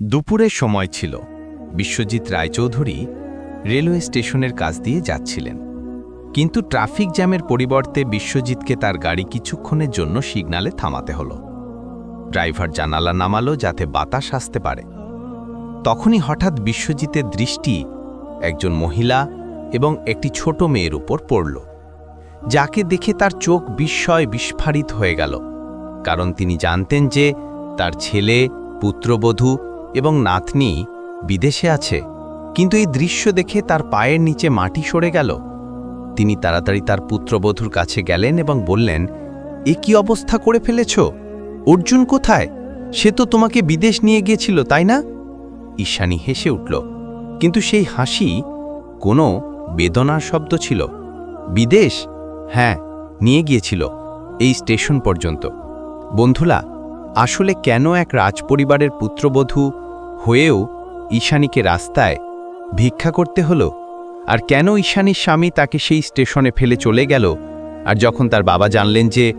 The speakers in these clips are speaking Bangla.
দুপুরের সময় ছিল। বিশ্বজিৎ রায়চৌধুরী রেলওয়ে স্টেশনের কাছ দিয়ে যাচ্ছিলেন। কিন্তু ট্রাফিক জ্যামের পরিবর্তে বিশ্বজিৎকে তার গাড়ি কিছুক্ষণের জন্য সিগনালে থামাতে হলো। ড্রাইভার জানালা নামালো যাতে বাতাস আসতে পারে। তখনই হঠাৎ বিশ্বজিতের দৃষ্টি একজন মহিলা এবং একটি ছোট মেয়ের উপর পড়ল, যাকে দেখে তার চোখ বিস্ময় বিস্ফারিত হয়ে গেল। কারণ তিনি জানতেন যে তার ছেলে, পুত্রবধূ এবং নাতনি বিদেশে আছে। কিন্তু এই দৃশ্য দেখে তার পায়ের নিচে মাটি সরে গেল। তিনি তাড়াতাড়ি তার পুত্রবধূর কাছে গেলেন এবং বললেন, এ কি অবস্থা করে ফেলেছ? অর্জুন কোথায়? সে তো তোমাকে বিদেশ নিয়ে গিয়েছিল, তাই না? ঈশানী হেসে উঠল। কিন্তু সেই হাসি কোনো বেদনার শব্দ ছিল। বিদেশ? হ্যাঁ নিয়ে গিয়েছিল, এই স্টেশন পর্যন্ত। বন্ধুলা, আসলে কেন এক রাজপরিবারের পুত্রবধূ হয়েও ঈশানীকে রাস্তায় ভিক্ষা করতে হলো? আর কেন ঈশানীর স্বামী তাকে সেই স্টেশনে ফেলে চলে গেল? আর যখন তার বাবা জানলেন যে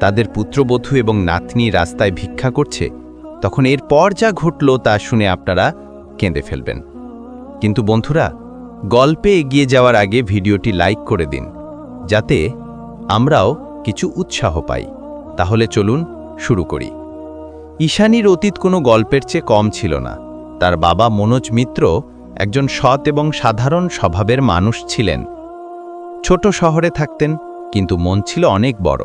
তাদের পুত্রবধূ এবং নাতনি রাস্তায় ভিক্ষা করছে, তখন এরপর যা ঘটল তা শুনে আপনারা কেঁদে ফেলবেন। কিন্তু বন্ধুরা, গল্পে এগিয়ে যাওয়ার আগে ভিডিওটি লাইক করে দিন, যাতে আমরাও কিছু উৎসাহ পাই। তাহলে চলুন শুরু করি। ঈশানীর অতীত কোনো গল্পের চেয়ে কম ছিল না। তার বাবা মনোজ মিত্র একজন সৎ এবং সাধারণ স্বভাবের মানুষ ছিলেন। ছোট শহরে থাকতেন, কিন্তু মন ছিল অনেক বড়।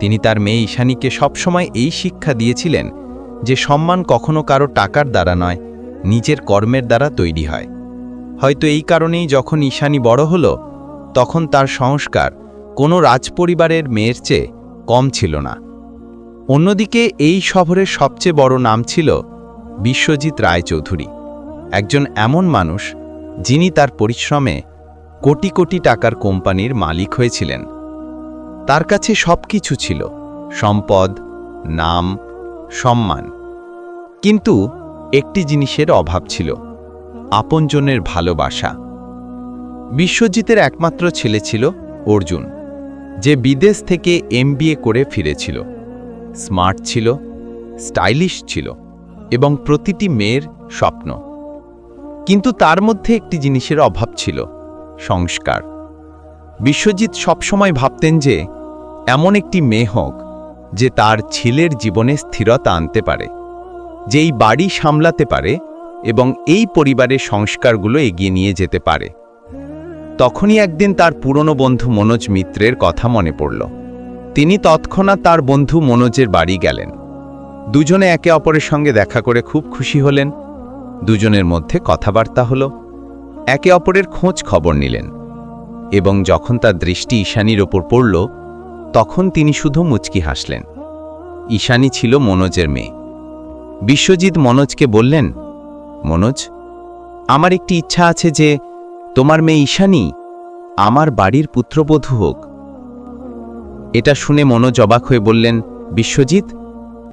তিনি তার মেয়ে ঈশানীকে সবসময় এই শিক্ষা দিয়েছিলেন যে সম্মান কখনো কারও টাকার দ্বারা নয়, নিজের কর্মের দ্বারা তৈরি হয়। হয়তো এই কারণেই যখন ঈশানী বড় হল, তখন তার সংস্কার কোনো রাজপরিবারের মেয়ের চেয়ে কম ছিল না। অন্যদিকে এই শহরের সবচেয়ে বড় নাম ছিল বিশ্বজিৎ রায়চৌধুরী, একজন এমন মানুষ যিনি তার পরিশ্রমে কোটি কোটি টাকার কোম্পানির মালিক হয়েছিলেন। তার কাছে সব কিছু ছিল, সম্পদ, নাম, সম্মান। কিন্তু একটি জিনিসের অভাব ছিল, আপনজনের ভালোবাসা। বিশ্বজিতের একমাত্র ছেলে ছিল অর্জুন, যে বিদেশ থেকে এমবিএ করে ফিরেছিল। স্মার্ট ছিল, স্টাইলিশ ছিল এবং প্রতিটি মেয়ের স্বপ্ন। কিন্তু তার মধ্যে একটি জিনিসের অভাব ছিল, সংস্কার। বিশ্বজিৎ সবসময় ভাবতেন যে, এমন একটি মেয়ে হোক যে তার ছেলের জীবনে স্থিরতা আনতে পারে, যেই বাড়ি সামলাতে পারে এবং এই পরিবারের সংস্কারগুলো এগিয়ে নিয়ে যেতে পারে। তখনই একদিন তার পুরনো বন্ধু মনোজ মিত্রের কথা মনে পড়ল। তিনি তৎক্ষণাৎ তার বন্ধু মনোজের বাড়ি গেলেন। দুজনে একে অপরের সঙ্গে দেখা করে খুব খুশি হলেন। দুজনের মধ্যে কথাবার্তা হল। একে অপরের খোঁজ খবর নিলেন এবং যখন তার দৃষ্টি ঈশানীর ওপর পড়ল, তখন তিনি শুধু মুচকি হাসলেন। ঈশানী ছিল মনোজের মেয়ে। বিশ্বজিৎ মনোজকে বললেন, মনোজ, আমার একটি ইচ্ছা আছে যে তোমার মেয়ে ঈশানী আমার বাড়ির পুত্রবধূ হোক। এটা শুনে মনোজ অবাক হয়ে বললেন, বিশ্বজিৎ,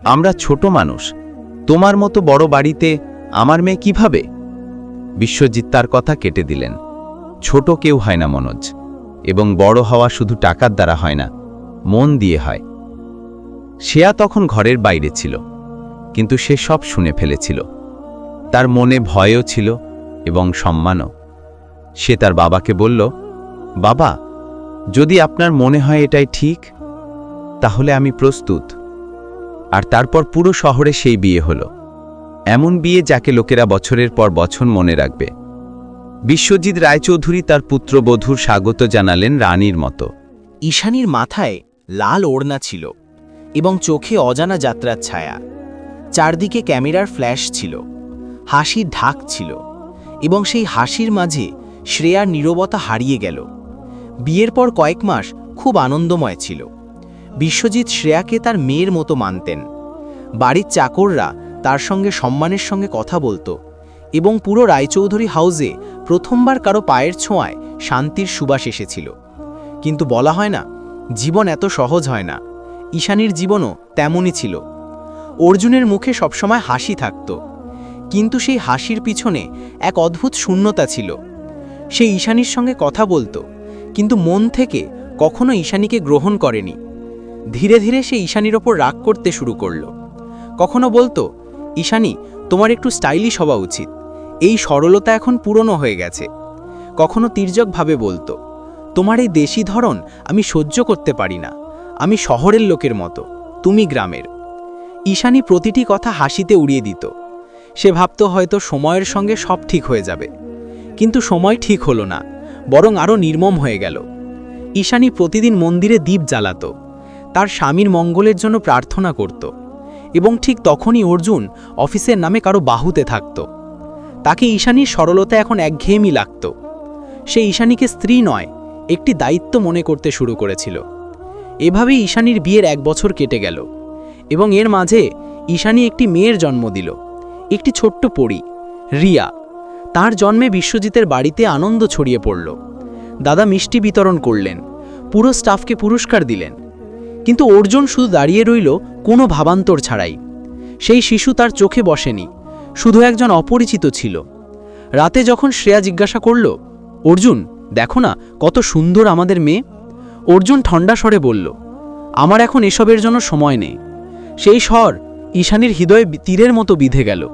আমরা ছোট মানুষ। তোমার মতো বড় বাড়িতে আমার মেয়ে কীভাবে? বিশ্বজিৎ তার কথা কেটে দিলেন, ছোট কেউ হয় না মনোজ, এবং বড় হওয়া শুধু টাকার দ্বারা হয় না, মন দিয়ে হয়। শেয়া তখন ঘরের বাইরে ছিল, কিন্তু সে সব শুনে ফেলেছিল। তার মনে ভয়ও ছিল এবং সম্মানও। সে তার বাবাকে বলল, বাবা যদি আপনার মনে হয় এটাই ঠিক, তাহলে আমি প্রস্তুত। আর তারপর পুরো শহরে সেই বিয়ে হলো। এমন বিয়ে যাকে লোকেরা বছরের পর বছর মনে রাখবে। বিশ্বজিৎ রায়চৌধুরী তার পুত্রবধূর স্বাগত জানালেন রানীর মতো। ঈশানীর মাথায় লাল ওড়না ছিল এবং চোখে অজানা যাত্রার ছায়া। চারদিকে ক্যামেরার ফ্ল্যাশ ছিল, হাসির ঢাক ছিল এবং সেই হাসির মাঝে শ্রেয়ার নীরবতা হারিয়ে গেল। বিয়ের পর কয়েক মাস খুব আনন্দময় ছিল। বিশ্বজিৎ শ্রেয়াকে তার মেয়ের মতো মানতেন। বাড়ির চাকররা তার সঙ্গে সম্মানের সঙ্গে কথা বলতো এবং পুরো রায়চৌধুরী হাউসে প্রথমবার কারও পায়ের ছোঁয়ায় শান্তির সুবাস এসেছিল। কিন্তু বলা হয় না, জীবন এত সহজ হয় না। ঈশানীর জীবনও তেমনই ছিল। অর্জুনের মুখে সবসময় হাসি থাকত। কিন্তু সেই হাসির পিছনে এক অদ্ভুত শূন্যতা ছিল। সে ঈশানীর সঙ্গে কথা বলতো কিন্তু মন থেকে কখনো ঈশানীকে গ্রহণ করেনি। ধীরে ধীরে সে ঈশানীর ওপর রাগ করতে শুরু করল। কখনো বলতো, ঈশানী, তোমার একটু স্টাইলিশ হওয়া উচিত। এই সরলতা এখন পুরনো হয়ে গেছে। কখনো তির্যকভাবে বলতো, তোমার এই দেশি ধরন আমি সহ্য করতে পারি না। আমি শহরের লোকের মতো, তুমি গ্রামের। ঈশানী প্রতিটি কথা হাসিতে উড়িয়ে দিত। সে ভাবত হয়তো সময়ের সঙ্গে সব ঠিক হয়ে যাবে। কিন্তু সময় ঠিক হলো না। বরং আরও নির্মম হয়ে গেল। ঈশানী প্রতিদিন মন্দিরে দ্বীপ জ্বালাত, তার স্বামীর মঙ্গলের জন্য প্রার্থনা করত এবং ঠিক তখনই অর্জুন অফিসের নামে কারও বাহুতে থাকত। তাকে ঈশানীর সরলতা এখন একঘেয়েমি লাগত। সে ঈশানীকে স্ত্রী নয়, একটি দায়িত্ব মনে করতে শুরু করেছিল। এভাবেই ঈশানীর বিয়ের এক বছর কেটে গেল এবং এর মাঝে ঈশানী একটি মেয়ের জন্ম দিল, একটি ছোট্ট পরী, রিয়া। তার জন্মে বিশ্বজিতের বাড়িতে আনন্দ ছড়িয়ে পড়ল। দাদা মিষ্টি বিতরণ করলেন। পুরো স্টাফকে পুরস্কার দিলেন। কিন্তু অর্জুন শুধু দাঁড়িয়ে রইল কোনো ভাবান্তর ছাড়াই। সেই শিশু তার চোখে বসেনি, শুধু একজন অপরিচিত ছিল। রাতে যখন শ্রেয়া জিজ্ঞাসা করল, অর্জুন, দেখো না, কত সুন্দর আমাদের মেয়ে? অর্জুন ঠান্ডা স্বরে বলল, আমার এখন এসবের জন্য সময় নেই। সেই স্বর ঈশানীর হৃদয়ে তীরের মতো বিধে গেল।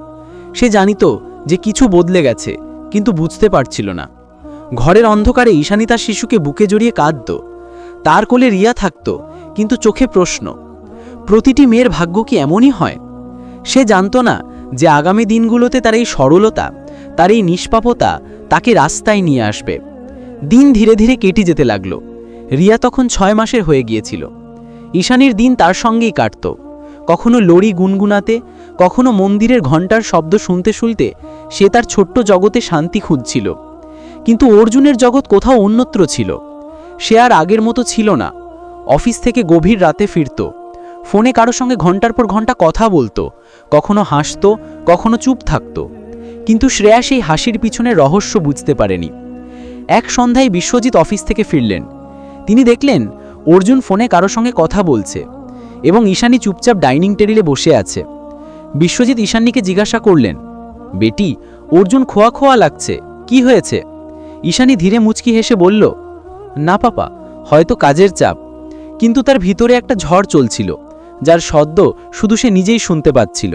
সে জানিত যে কিছু বদলে গেছে, কিন্তু বুঝতে পারছিল না। ঘরের অন্ধকারে ঈশানী তার শিশুকে বুকে জড়িয়ে কাঁদত। তার কোলে রিয়া থাকত, কিন্তু চোখে প্রশ্ন, প্রতিটি মেয়ের ভাগ্য কি এমনই হয়? সে জানত না যে আগামী দিনগুলোতে তার এই সরলতা, তার এই নিষ্পাপতা তাকে রাস্তায় নিয়ে আসবে। দিন ধীরে ধীরে কেটে যেতে লাগল। রিয়া তখন ছয় মাসের হয়ে গিয়েছিল। ঈশানীর দিন তার সঙ্গেই কাটত। কখনো লড়ি গুনগুনাতে কখনো মন্দিরের ঘণ্টার শব্দ শুনতে শুনতে সে তার ছোট্ট জগতে শান্তি খুঁজছিল। কিন্তু অর্জুনের জগৎ কোথাও অন্যত্র ছিল। সে আর আগের মতো ছিল না। অফিস থেকে গভীর রাতে ফিরত। ফোনে কারও সঙ্গে ঘণ্টার পর ঘণ্টা কথা বলতো। কখনো হাসত, কখনো চুপ থাকত। কিন্তু শ্রেয়া সেই হাসির পিছনে রহস্য বুঝতে পারেনি। এক সন্ধ্যায় বিশ্বজিৎ অফিস থেকে ফিরলেন। তিনি দেখলেন, অর্জুন ফোনে কারও সঙ্গে কথা বলছে এবং ঈশানী চুপচাপ ডাইনিং টেবিলে বসে আছে। বিশ্বজিৎ ঈশানীকে জিজ্ঞাসা করলেন, বেটি, অর্জুন খোয়া খোয়া লাগছে, কি হয়েছে? ঈশানী ধীরে মুচকি হেসে বলল, না পাপা, হয়তো কাজের চাপ, কিন্তু তার ভিতরে একটা ঝড় চলছিল, যার সদ্য শুধু সে নিজেই শুনতে পাচ্ছিল।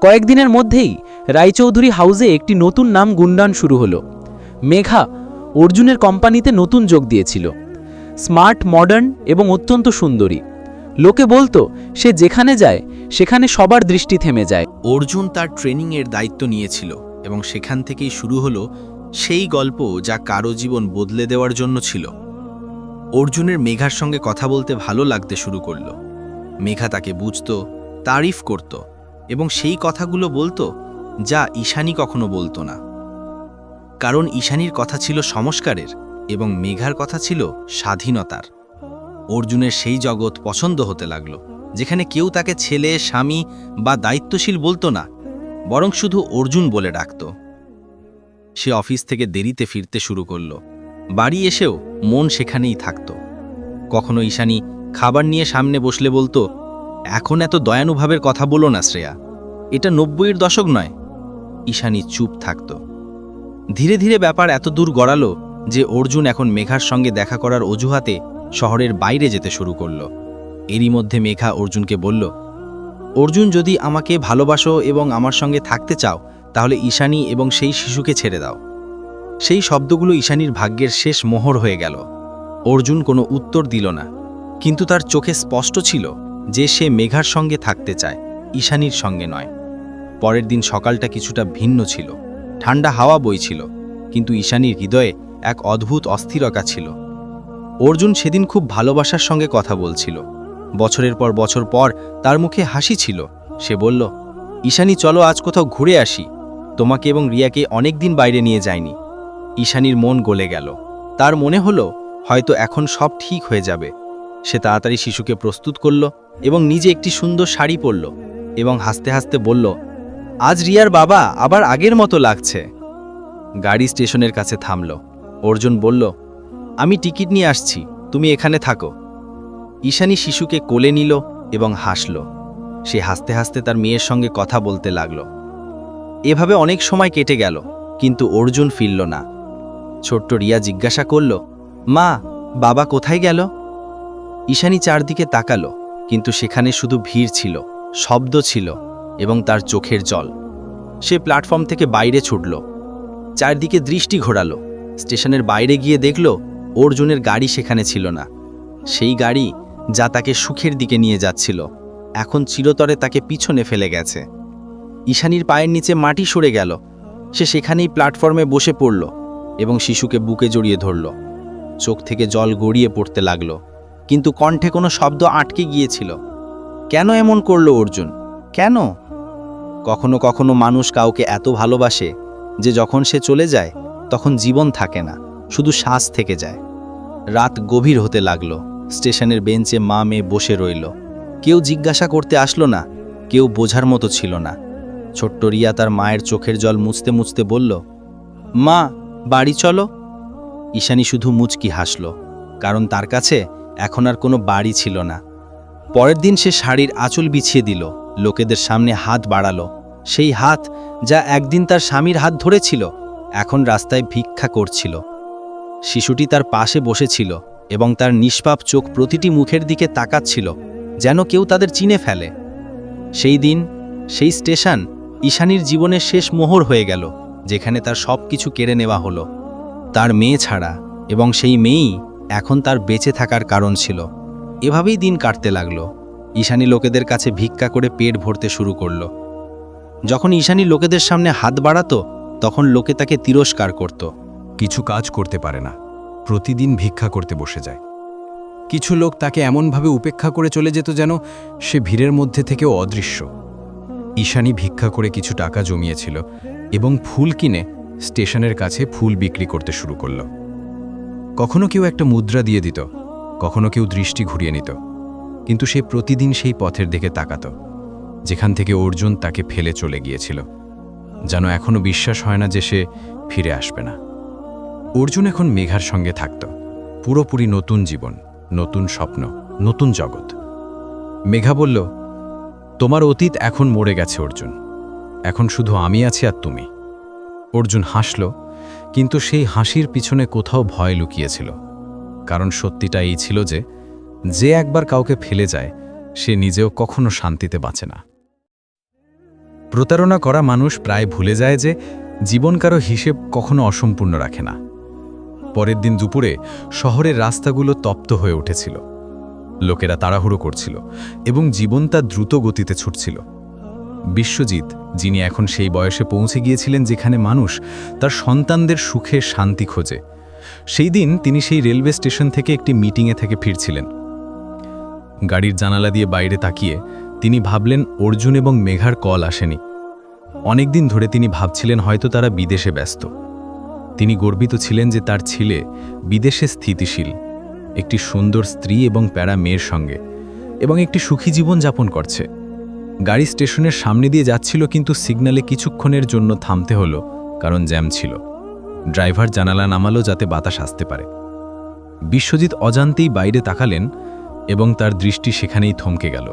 কয়েকদিনের মধ্যেই রায়চৌধুরী হাউসে একটি নতুন নাম গুন্ডান শুরু হলো। মেঘা অর্জুনের কোম্পানিতে নতুন যোগ দিয়েছিল। স্মার্ট, মডার্ন এবং অত্যন্ত সুন্দরী। লোকে বলতো, সে যেখানে যায়, সেখানে সবার দৃষ্টি থেমে যায়। অর্জুন তার ট্রেনিংয়ের দায়িত্ব নিয়েছিল এবং সেখান থেকেই শুরু হলো সেই গল্প যা কারও জীবন বদলে দেওয়ার জন্য ছিল। অর্জুনের মেঘার সঙ্গে কথা বলতে ভালো লাগতে শুরু করল। মেঘা তাকে বুঝত, তারিফ করত এবং সেই কথাগুলো বলতো যা ঈশানী কখনো বলতো না। কারণ ঈশানীর কথা ছিল সংস্কারের এবং মেঘার কথা ছিল স্বাধীনতার। অর্জুনের সেই জগৎ পছন্দ হতে লাগল, যেখানে কেউ তাকে ছেলে, স্বামী বা দায়িত্বশীল বলতো না, বরং শুধু অর্জুন বলে ডাকত। সে অফিস থেকে দেরিতে ফিরতে শুরু করল। বাড়ি এসেও মন সেখানেই থাকত। কখনো ঈশানী খাবার নিয়ে সামনে বসলে বলতো, এখন এত দয়ানুভাবের কথা বলো না, শ্রেয়া। এটা নব্বইয়ের দশক নয়। ঈশানী চুপ থাকত। ধীরে ধীরে ব্যাপার এত দূর গড়ালো যে অর্জুন এখন মেঘার সঙ্গে দেখা করার অজুহাতে শহরের বাইরে যেতে শুরু করল। এরই মধ্যে মেঘা অর্জুনকে বলল, অর্জুন, যদি আমাকে ভালোবাসো এবং আমার সঙ্গে থাকতে চাও, তাহলে ঈশানী এবং সেই শিশুকে ছেড়ে দাও। সেই শব্দগুলো ঈশানীর ভাগ্যের শেষ মোহর হয়ে গেল। অর্জুন কোনো উত্তর দিল না, কিন্তু তার চোখে স্পষ্ট ছিল যে সে মেঘার সঙ্গে থাকতে চায়, ঈশানীর সঙ্গে নয়। পরের দিন সকালটা কিছুটা ভিন্ন ছিল। ঠান্ডা হাওয়া বইছিল, কিন্তু ঈশানীর হৃদয়ে এক অদ্ভুত অস্থিরতা ছিল। অর্জুন সেদিন খুব ভালোবাসার সঙ্গে কথা বলছিল। বছরের পর বছর পর তার মুখে হাসি ছিল। সে বলল, ঈশানী, চলো আজ কোথাও ঘুরে আসি। তোমাকে এবং রিয়াকে অনেক দিন বাইরে নিয়ে যায়নি ঈশানীর মন গলে গেল। তার মনে হলো, হয়তো এখন সব ঠিক হয়ে যাবে। সে তাড়াতাড়ি শিশুকে প্রস্তুত করল এবং নিজে একটি সুন্দর শাড়ি পরল এবং হাসতে হাসতে বলল, আজ রিয়ার বাবা আবার আগের মতো লাগছে। গাড়ি স্টেশনের কাছে থামল। অর্জুন বলল আমি টিকিট নিয়ে আসছি, তুমি এখানে থাকো। ঈশানী শিশুকে কোলে নিল এবং হাসল। সে হাসতে হাসতে তার মেয়ের সঙ্গে কথা বলতে লাগল। এভাবে অনেক সময় কেটে গেল, কিন্তু অর্জুন ফিরল না। ছোট্ট রিয়া জিজ্ঞাসা করল, মা, বাবা কোথায় গেল? ঈশানী চারদিকে তাকালো, কিন্তু সেখানে শুধু ভিড় ছিল, শব্দ ছিল এবং তার চোখের জল। সে প্ল্যাটফর্ম থেকে বাইরে ছুটল। চারদিকে দৃষ্টি ঘোরালো। স্টেশনের বাইরে গিয়ে দেখল অর্জুনের গাড়ি সেখানে ছিল না। সেই গাড়ি যা তাকে সুখের দিকে নিয়ে যাচ্ছিল, এখন চিরতরে তাকে পিছনে ফেলে গেছে। ঈশানীর পায়ের নিচে মাটি সরে গেল। সে সেখানেই প্ল্যাটফর্মে বসে পড়ল এবং শিশুকে বুকে জড়িয়ে ধরল। চোখ থেকে জল গড়িয়ে পড়তে লাগল, কিন্তু কণ্ঠে কোনো শব্দ আটকে গিয়েছিল। কেন এমন করল অর্জুন? কেন? কখনো কখনো মানুষ কাউকে এত ভালোবাসে যে যখন সে চলে যায়, তখন জীবন থাকে না। শুধু শ্বাস থেকে যায়। রাত গভীর হতে লাগল। স্টেশনের বেঞ্চে মা মেয়ে বসে রইল। কেউ জিজ্ঞাসা করতে আসলো না, কেউ বোঝার মতো ছিল না। ছোট্ট রিয়া তার মায়ের চোখের জল মুছতে মুছতে বলল, মা, বাড়ি চলো। ঈশানী শুধু মুচকি হাসল, কারণ তার কাছে এখন আর কোনো বাড়ি ছিল না। পরের দিন সে শাড়ির আঁচল বিছিয়ে দিল, লোকেদের সামনে হাত বাড়ালো। সেই হাত যা একদিন তার স্বামীর হাত ধরেছিল, এখন রাস্তায় ভিক্ষা করছিল। শিশুটি তার পাশে বসেছিল এবং তার নিষ্পাপ চোখ প্রতিটি মুখের দিকে তাকাচ্ছিল, যেন কেউ তাদের চিনে ফেলে। সেই দিন, সেই স্টেশন ঈশানীর জীবনের শেষ মোহর হয়ে গেল, যেখানে তার সব কিছু কেড়ে নেওয়া হলো। তার মেয়ে ছাড়া এবং সেই মেয়েই এখন তার বেঁচে থাকার কারণ ছিল। এভাবেই দিন কাটতে লাগল। ঈশানী লোকেদের কাছে ভিক্ষা করে পেট ভরতে শুরু করল। যখন ঈশানী লোকেদের সামনে হাত বাড়াতো, তখন লোকে তাকে তিরস্কার করত। কিছু কাজ করতে পারে না। প্রতিদিন ভিক্ষা করতে বসে যায়। কিছু লোক তাকে এমনভাবে উপেক্ষা করে চলে যেত যেন সে ভিড়ের মধ্যে থেকেও অদৃশ্য। ঈশানী ভিক্ষা করে কিছু টাকা জমিয়েছিল এবং ফুল কিনে স্টেশনের কাছে ফুল বিক্রি করতে শুরু করল। কখনো কেউ একটা মুদ্রা দিয়ে দিত, কখনো কেউ দৃষ্টি ঘুরিয়ে নিত। কিন্তু সে প্রতিদিন সেই পথের দিকে তাকাত, যেখান থেকে অর্জুন তাকে ফেলে চলে গিয়েছিল। যেন এখনও বিশ্বাস হয় না যে সে ফিরে আসবে না। অর্জুন এখন মেঘার সঙ্গে থাকত। পুরোপুরি নতুন জীবন, নতুন স্বপ্ন, নতুন জগৎ। মেঘা বলল, তোমার অতীত এখন মরে গেছে, অর্জুন। এখন শুধু আমি আছি আর তুমি। অর্জুন হাসল, কিন্তু সেই হাসির পিছনে কোথাও ভয় লুকিয়েছিল। কারণ সত্যিটা এই ছিল যে যে একবার কাউকে ফেলে যায়, সে নিজেও কখনো শান্তিতে বাঁচে না। প্রতারণা করা মানুষ প্রায় ভুলে যায় যে, জীবন কারও হিসেব কখনো অসম্পূর্ণ রাখে না। পরের দিন দুপুরে শহরের রাস্তাগুলো তপ্ত হয়ে উঠেছিল। লোকেরা তাড়াহুড়ো করছিল এবং জীবন তার দ্রুত গতিতে ছুটছিল। বিশ্বজিৎ, যিনি এখন সেই বয়সে পৌঁছে গিয়েছিলেন যেখানে মানুষ তার সন্তানদের সুখে শান্তি খোঁজে, সেই দিন তিনি সেই রেলওয়ে স্টেশন থেকে একটি মিটিংয়ে থেকে ফিরছিলেন। গাড়ির জানালা দিয়ে বাইরে তাকিয়ে তিনি ভাবলেন, অর্জুন এবং মেঘার কল আসেনি। অনেকদিন ধরে তিনি ভাবছিলেন হয়তো তারা বিদেশে ব্যস্ত। তিনি গর্বিত ছিলেন যে তার ছেলে বিদেশে স্থিতিশীল, একটি সুন্দর স্ত্রী এবং প্যারা মেয়ের সঙ্গে, এবং একটি সুখী জীবন যাপন করছে। গাড়ি স্টেশনের সামনে দিয়ে যাচ্ছিল কিন্তু সিগন্যালে কিছুক্ষণের জন্য থামতে হলো, কারণ জ্যাম ছিল। ড্রাইভার জানালা নামালো যাতে বাতাস আসতে পারে। বিশ্বজিৎ অজান্তেই বাইরে তাকালেন এবং তার দৃষ্টি সেখানেই থমকে গেল।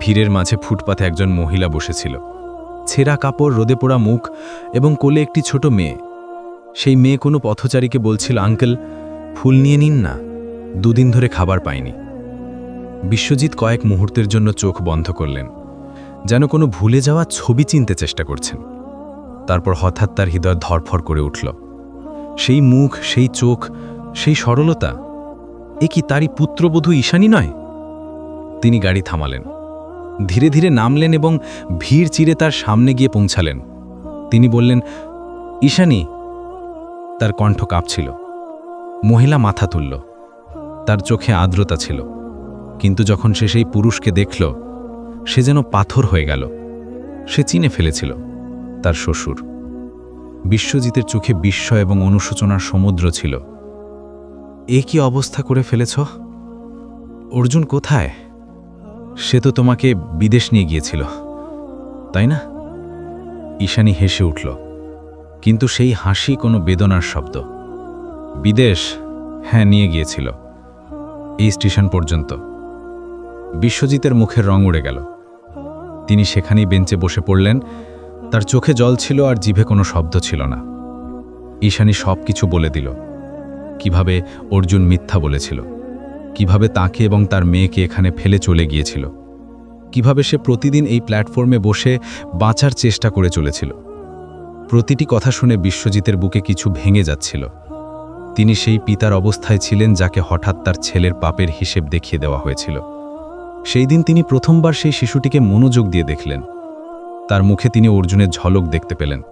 ভিড়ের মাঝে ফুটপাথে একজন মহিলা বসেছিল। ছেঁড়া কাপড়, রোদে পোড়া মুখ এবং কোলে একটি ছোট মেয়ে। সেই মেয়ে কোনো পথচারীকে বলছিল, আঙ্কেল, ফুল নিয়ে নিন না। দুদিন ধরে খাবার পায়নি বিশ্বজিৎ কয়েক মুহূর্তের জন্য চোখ বন্ধ করলেন, যেন কোনো ভুলে যাওয়া ছবি চিনতে চেষ্টা করছেন। তারপর হঠাৎ তার হৃদয় ধরফর করে উঠল। সেই মুখ, সেই চোখ, সেই সরলতা, এ কি তারই পুত্রবধূ ঈশানী নয়? তিনি গাড়ি থামালেন। ধীরে ধীরে নামলেন এবং ভিড় চিরে তার সামনে গিয়ে পৌঁছালেন। তিনি বললেন, ঈশানী তার কণ্ঠ কাঁপছিল। মহিলা মাথা তুলল। তার চোখে আর্দ্রতা ছিল। কিন্তু যখন সে সেই পুরুষকে দেখল, সে যেন পাথর হয়ে গেল। সে চিনে ফেলেছিল তার শ্বশুর। বিশ্বজিতের চোখে বিস্ময় এবং অনুশোচনার সমুদ্র ছিল। এ কি অবস্থা করে ফেলেছ? অর্জুন কোথায়? সে তো তোমাকে বিদেশ নিয়ে গিয়েছিল, তাই না? ঈশানী হেসে উঠল। কিন্তু সেই হাসি কোনো বেদনার শব্দ। বিদেশ হ্যাঁ নিয়ে গিয়েছিল। এই স্টেশন পর্যন্ত। বিশ্বজিতের মুখের রং উড়ে গেল। তিনি সেখানেই বেঞ্চে বসে পড়লেন। তার চোখে জল ছিল আর জিভে কোনো শব্দ ছিল না। ঈশানী সব কিছু বলে দিল। কীভাবে অর্জুন মিথ্যা বলেছিল। কীভাবে তাকে এবং তার মেয়েকে এখানে ফেলে চলে গিয়েছিল। কীভাবে সে প্রতিদিন এই প্ল্যাটফর্মে বসে বাঁচার চেষ্টা করে চলেছিল। প্রতিটি কথা শুনে বিশ্বজিতের বুকে কিছু ভেঙে যাচ্ছিল। তিনি সেই পিতার অবস্থায় ছিলেন যাকে হঠাৎ তার ছেলের পাপের হিসেব দেখিয়ে দেওয়া হয়েছিল। সেই দিন তিনি প্রথমবার সেই শিশুটিকে মনোযোগ দিয়ে দেখলেন। তার মুখে তিনি অর্জুনের ঝলক দেখতে পেলেন।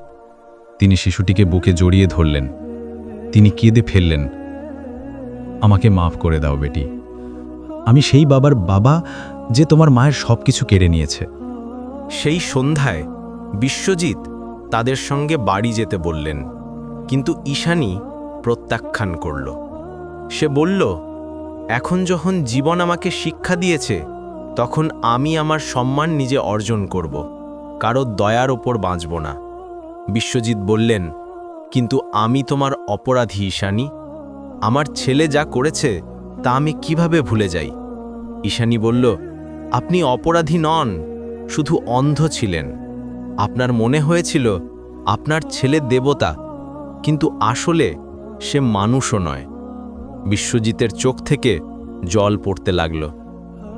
তিনি শিশুটিকে বুকে জড়িয়ে ধরলেন। তিনি কেঁদে ফেললেন। আমাকে মাফ করে দাও বেটি। আমি সেই বাবার বাবা যে তোমার মায়ের সব কিছু কেড়ে নিয়েছে। সেই সন্ধ্যায় বিশ্বজিৎ তাদের সঙ্গে বাড়ি যেতে বললেন, কিন্তু ঈশানী প্রত্যাখ্যান করল। সে বলল, এখন যখন জীবন আমাকে শিক্ষা দিয়েছে, তখন আমি আমার সম্মান নিজে অর্জন করব, কারও দয়ার ওপর বাঁচব না। বিশ্বজিৎ বললেন, কিন্তু আমি তোমার অপরাধী ঈশানী। আমার ছেলে যা করেছে, তা আমি কীভাবে ভুলে যাই? ঈশানী বলল, আপনি অপরাধী নন, শুধু অন্ধ ছিলেন। আপনার মনে হয়েছিল আপনার ছেলে দেবতা, কিন্তু আসলে সে মানুষও নয়। বিশ্বজিতের চোখ থেকে জল পড়তে লাগল।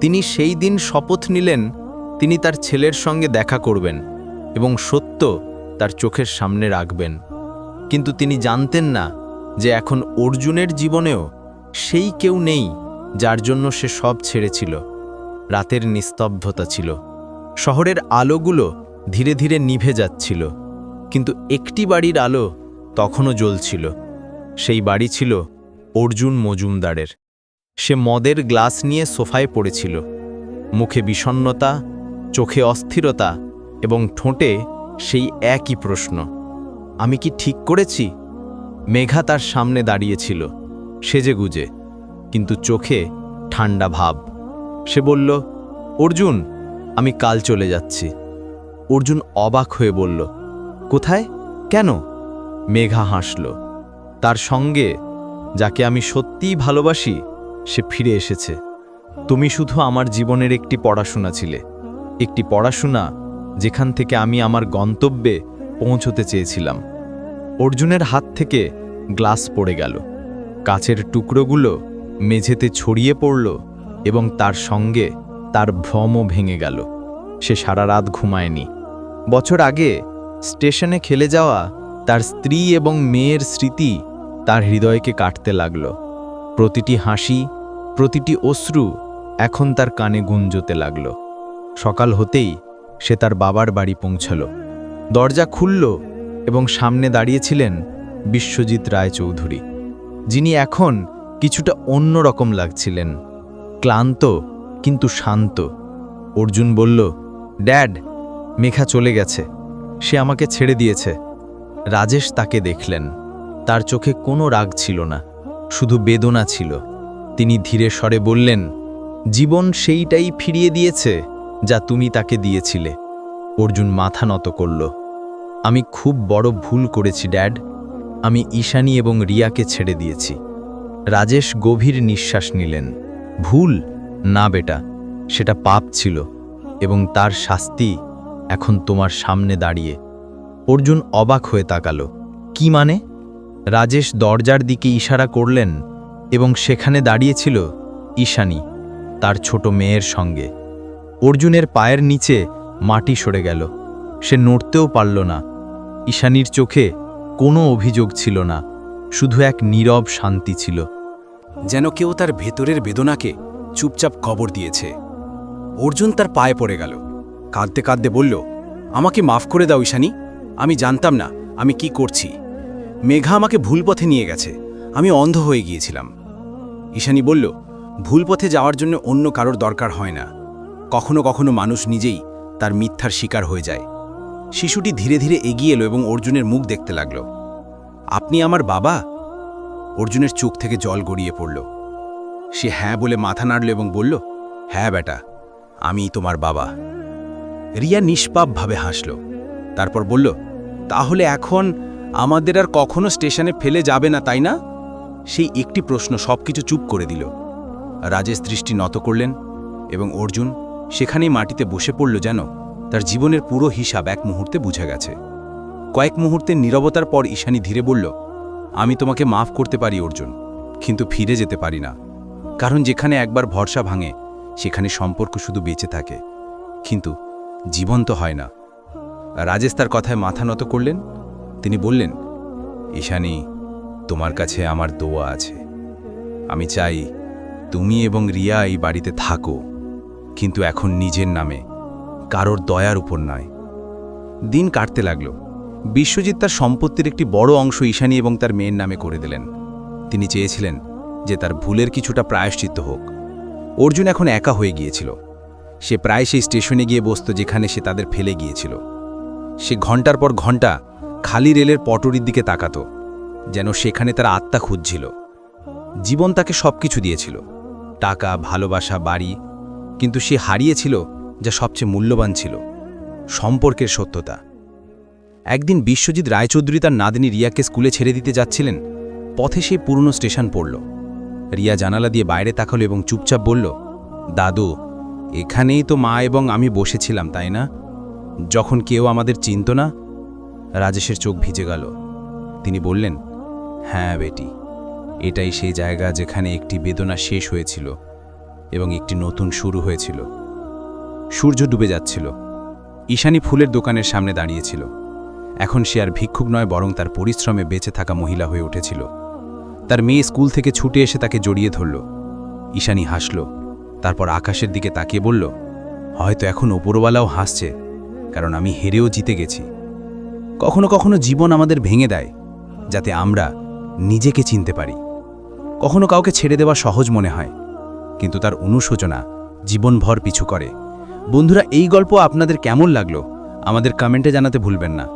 তিনি সেই দিন শপথ নিলেন, তিনি তার ছেলের সঙ্গে দেখা করবেন এবং সত্য তার চোখের সামনে রাখবেন। কিন্তু তিনি জানতেন না যে এখন অর্জুনের জীবনেও সেই কেউ নেই যার জন্য সে সব ছেড়েছিল। রাতের নিস্তব্ধতা ছিল। শহরের আলোগুলো ধীরে ধীরে নিভে যাচ্ছিল। কিন্তু একটি বাড়ির আলো তখনও জ্বলছিল। সেই বাড়ি ছিল অর্জুন মজুমদারের। সে মদের গ্লাস নিয়ে সোফায় পড়েছিল। মুখে বিষণ্নতা চোখে অস্থিরতা এবং ঠোঁটে সেই একই প্রশ্ন, আমি কি ঠিক করেছি? মেঘা তার সামনে দাঁড়িয়েছিল, সেজে গুজে, কিন্তু চোখে ঠান্ডা ভাব। সে বলল, অর্জুন, আমি কাল চলে যাচ্ছি। অর্জুন অবাক হয়ে বলল, কোথায়? কেন? মেঘা হাসল, তার সঙ্গে, যাকে আমি সত্যিই ভালোবাসি, সে ফিরে এসেছে। তুমি শুধু আমার জীবনের একটি পড়াশোনা ছিলে, একটি পড়াশোনা যেখান থেকে আমি আমার গন্তব্যে পৌঁছতে চেয়েছিলাম। অর্জুনের হাত থেকে গ্লাস পড়ে গেল, কাচের টুকরোগুলো মেঝেতে ছড়িয়ে পড়ল এবং তার সঙ্গে তার ভ্রমও ভেঙে গেল। সে সারা রাত ঘুমায়নি। বছর আগে স্টেশনে খেলে যাওয়া তার স্ত্রী এবং মেয়ের স্মৃতি তার হৃদয়কে কাটতে লাগল। প্রতিটি হাসি, প্রতিটি অশ্রু এখন তার কানে গুঞ্জতে লাগল। সকাল হতেই সে তার বাবার বাড়ি পৌঁছল। দরজা খুলল এবং সামনে দাঁড়িয়েছিলেন বিশ্বজিৎ রায়চৌধুরী, যিনি এখন কিছুটা অন্য রকম লাগছিলেন। ক্লান্ত কিন্তু শান্ত। অর্জুন বলল, ড্যাড মেঘা চলে গেছে। সে আমাকে ছেড়ে দিয়েছে। রাজেশ তাকে দেখলেন। তার চোখে কোনো রাগ ছিল না, শুধু বেদনা ছিল। তিনি ধীরে স্বরে বললেন, জীবন সেইটাই ফিরিয়ে দিয়েছে যা তুমি তাকে দিয়েছিলে। অর্জুন মাথা নত করল, আমি খুব বড় ভুল করেছি, ড্যাড। আমি ঈশানী এবং রিয়াকে ছেড়ে দিয়েছি। রাজেশ গভীর নিঃশ্বাস নিলেন, ভুল, না বেটা, সেটা পাপ ছিল এবং তার শাস্তি এখন তোমার সামনে দাঁড়িয়ে। অর্জুন অবাক হয়ে তাকালো। কি মানে? রাজেশ দরজার দিকে ইশারা করলেন এবং সেখানে দাঁড়িয়েছিল ঈশানী, তার ছোট মেয়ের সঙ্গে। অর্জুনের পায়ের নিচে মাটি সরে গেল। সে নড়তেও পারল না। ঈশানীর চোখে কোনো অভিযোগ ছিল না, শুধু এক নীরব শান্তি ছিল। যেন কেউ তার ভেতরের বেদনাকে চুপচাপ কবর দিয়েছে। অর্জুন তার পায়ে পড়ে গেল। কাঁদতে কাঁদতে বলল, আমাকে মাফ করে দাও ঈশানি, আমি জানতাম না আমি কি করছি। মেঘা আমাকে ভুল পথে নিয়ে গেছে, আমি অন্ধ হয়ে গিয়েছিলাম। ঈশানি বলল ভুল পথে যাওয়ার জন্য অন্য কারোর দরকার হয় না। কখনো কখনো মানুষ নিজেই তার মিথ্যার শিকার হয়ে যায়। শিশুটি ধীরে ধীরে এগিয়ে এলো এবং অর্জুনের মুখ দেখতে লাগল। আপনি আমার বাবা? অর্জুনের চোখ থেকে জল গড়িয়ে পড়ল। সে হ্যাঁ বলে মাথা নাড়ল এবং বলল হ্যাঁ বেটা আমি তোমার বাবা। রিয়া নিষ্পাপভাবে হাসল। তারপর বলল, তাহলে এখন আমাদের আর কখনো স্টেশনে ফেলে যাবে না, তাই না? সেই একটি প্রশ্ন সবকিছু চুপ করে দিল। রাজেশ দৃষ্টি নত করলেন এবং অর্জুন সেখানেই মাটিতে বসে পড়ল যেন তার জীবনের পুরো হিসাব এক মুহূর্তে বুঝে গেছে। কয়েক মুহূর্তের নীরবতার পর ঈশানী ধীরে বলল, আমি তোমাকে মাফ করতে পারি, অর্জুন, কিন্তু ফিরে যেতে পারি না। কারণ যেখানে একবার ভরসা ভাঙে, সেখানে সম্পর্ক শুধু বেঁচে থাকে। কিন্তু জীবন তো হয় না। রাজেশ তার কথায় মাথা নত করলেন। তিনি বললেন, ঈশানী, তোমার কাছে আমার দোয়া আছে। আমি চাই তুমি এবং রিয়া এই বাড়িতে থাকো, কিন্তু এখন নিজের নামে, কারোর দয়ার উপর নয়। দিন কাটতে লাগল। বিশ্বজিৎ তার সম্পত্তির একটি বড় অংশ ঈশানী এবং তার মেয়ের নামে করে দিলেন। তিনি চেয়েছিলেন যে তার ভুলের কিছুটা প্রায়শ্চিত্ত হোক। অর্জুন এখন একা হয়ে গিয়েছিল। সে প্রায় সেই স্টেশনে গিয়ে বসত যেখানে সে তাদের ফেলে গিয়েছিল। সে ঘণ্টার পর ঘণ্টা খালি রেলের পটরির দিকে তাকাত, যেন সেখানে তার আত্মা খুঁজছিল। জীবন তাকে সব কিছু দিয়েছিল, টাকা, ভালোবাসা, বাড়ি, কিন্তু সে হারিয়েছিল যা সবচেয়ে মূল্যবান ছিল, সম্পর্কের সত্যতা। একদিন বিশ্বজিৎ রায়চৌধুরী তার নাদিনী রিয়াকে স্কুলে ছেড়ে দিতে যাচ্ছিলেন, পথে সেই পুরনো স্টেশন পড়ল। রিয়া জানালা দিয়ে বাইরে তাকালো এবং চুপচাপ বলল, দাদু এখানেই তো মা এবং আমি বসেছিলাম, তাই না? যখন কেউ আমাদের চিনত না, রাজেশের চোখ ভিজে গেল। তিনি বললেন হ্যাঁ বেটি, এটাই সেই জায়গা যেখানে একটি বেদনা শেষ হয়েছিল এবং একটি নতুন শুরু হয়েছিল। সূর্য ডুবে যাচ্ছিল। ঈশানী ফুলের দোকানের সামনে দাঁড়িয়েছিল। এখন সে আর ভিক্ষুক নয়, বরং তার পরিশ্রমে বেঁচে থাকা মহিলা হয়ে উঠেছিল। তার মেয়ে স্কুল থেকে ছুটে এসে তাকে জড়িয়ে ধরল। ঈশানী হাসল তারপর আকাশের দিকে তাকিয়ে বলল, হয়তো এখন ওপরওয়ালাও হাসছে, কারণ আমি হেরেও জিতে গেছি। কখনো কখনো জীবন আমাদের ভেঙে দেয়, যাতে আমরা নিজেকে চিনতে পারি। কখনো কাউকে ছেড়ে দেওয়া সহজ মনে হয়, কিন্তু তার অনুশোচনা জীবনভর পিছু করে। বন্ধুরা, এই গল্প আপনাদের কেমন লাগল? আমাদের কমেন্টে জানাতে ভুলবেন না।